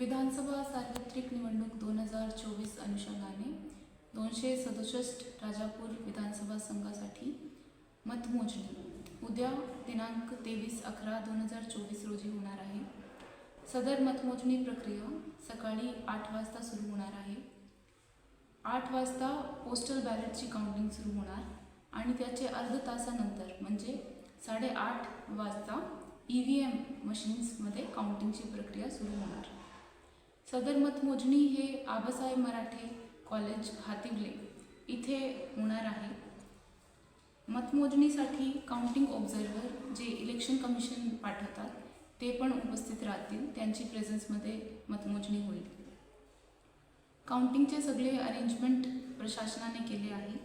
विधानसभा सार्वत्रिक निवडणूक दोन हजार चोवीस अनुषंगाने दोनशे सदुसष्ट राजापूर विधानसभा संघासाठी मतमोजणी उद्या दिनांक तेवीस अकरा दोन हजार चोवीस रोजी होणार आहे. सदर मतमोजणी प्रक्रिया सकाळी आठ वाजता सुरू होणार आहे. आठ वाजता पोस्टल बॅलेटची काउंटिंग सुरू होणार आणि त्याचे अर्ध तासानंतर म्हणजे साडेआठ वाजता ई व्ही एम मशीन्समध्ये काउंटिंगची प्रक्रिया सुरू होणार. सदर मतमोजणी हे आबासाहेब मराठे कॉलेज हातिवले इथे होणार आहे. मतमोजणीसाठी काउंटिंग ऑब्झर्व्हर जे इलेक्शन कमिशन पाठवतात ते पण उपस्थित राहतील. त्यांची प्रेझेन्समध्ये मतमोजणी होईल. काउंटिंगचे सगळे अरेंजमेंट प्रशासनाने केले आहे.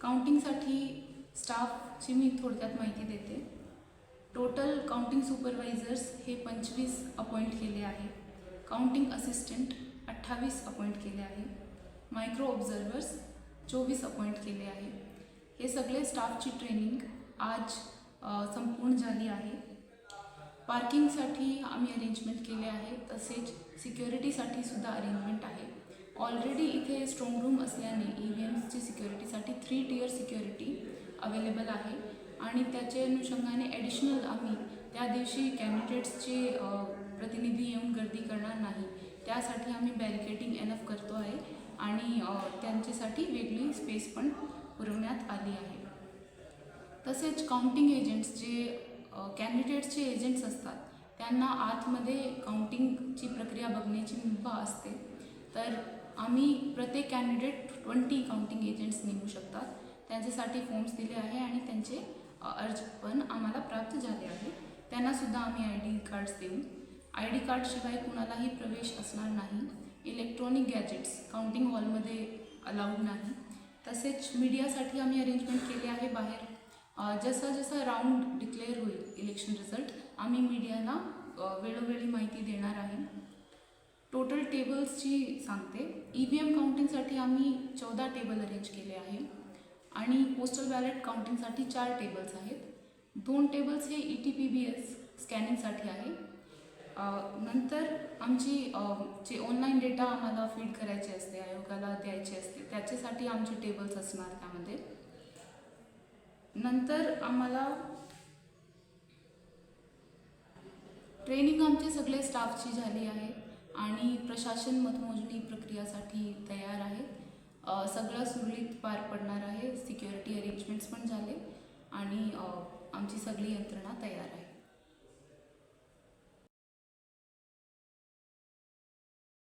काउंटिंगसाठी स्टाफची मी थोडक्यात माहिती देते. टोटल काउंटिंग सुपरवायझर्स हे पंचवीस अपॉइंट केले आहे. काउंटिंग असिस्टंट अठ्ठावीस अपॉइंट केले आहे. मायक्रो ऑब्झर्वर्स चोवीस अपॉइंट केले आहे. हे सगळे स्टाफची ट्रेनिंग आज संपूर्ण झाली आहे. पार्किंगसाठी आम्ही अरेंजमेंट केले आहे. तसेच सिक्युरिटीसाठी सुद्धा अरेंजमेंट आहे. ऑलरेडी इथे स्ट्रॉंग रूम असल्याने ई व्ही एम्सची सिक्युरिटीसाठी थ्री टियर सिक्युरिटी अवेलेबल आहे. आणि त्याच्या अनुषंगाने ॲडिशनल आम्ही त्या दिवशी कॅन्डिडेट्सचे प्रतिनिधी येऊन गर्दी करणार नाही. त्यासाठी आम्ही बॅरिकेटिंग एनफ करतो आहे आणि त्यांच्यासाठी वेगळी स्पेस पण पुरवण्यात आली आहे. तसेच काउंटिंग एजंट्स जे कॅन्डिडेट्सचे एजंट्स असतात त्यांना आतमध्ये काउंटिंगची प्रक्रिया बघण्याची मुभा असते. तर आम्ही प्रत्येक कॅन्डिडेट ट्वेंटी काउंटिंग एजंट्स नेमू शकतात. त्यांच्यासाठी फॉर्म्स दिले आहे आणि त्यांचे अर्ज पण आम्हाला प्राप्त झाले आहे त्यांनासुद्धा आम्ही आय डी कार्ड्स देऊ. आय डी कार्डशिवाय कुणालाही प्रवेश असणार नाही. इलेक्ट्रॉनिक गॅजेट्स काउंटिंग हॉलमध्ये अलाउड नाही. तसेच मीडियासाठी आम्ही अरेंजमेंट केले आहे बाहेर. जसा जसा राऊंड डिक्लेअर होईल इलेक्शन रिझल्ट आम्ही मीडियाला वेळोवेळी माहिती देणार आहे. टोटल टेबल्सची सांगते. ई व्ही एम काउंटिंगसाठी आम्ही चौदा टेबल अरेंज केले आहे. आणि पोस्टल बॅलेट काउंटिंगसाठी चार टेबल्स आहेत. दोन टेबल्स हे E T P B S स्कॅनिंगसाठी आहे. नंतर आमची जे ऑनलाईन डेटा आम्हाला फीड करायची असते आयोगाला द्यायची असते त्याच्यासाठी आमचे टेबल्स असणार त्यामध्ये. नंतर आम्हाला ट्रेनिंग आमचे सगळे स्टाफची झाली आहे आणि प्रशासन मतमोजणी प्रक्रियासाठी तयार आहे. सगळं सुरळीत पार पडणार आहे. सिक्युरिटी अरेंजमेंट्स पण झाले आणि आमची सगळी यंत्रणा तयार